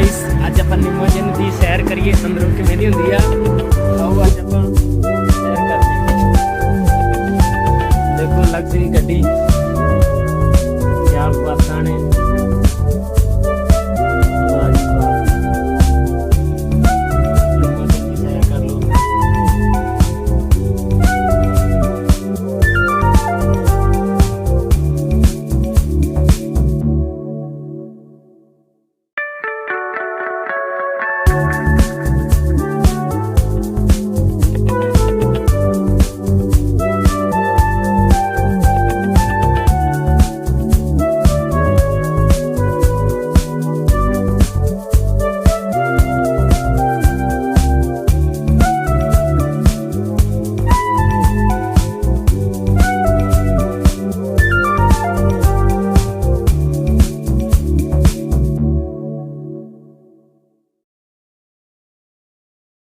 Guys ਅੱਜ ਆਪਾਂ ਨਿਮੋਜਨ ਦੀ ਸੈਰ ਕਰੀਏ ਅੰਦਰੋਂ ਕਿਵੇਂ ਦੀ ਹੁੰਦੀ ਆ?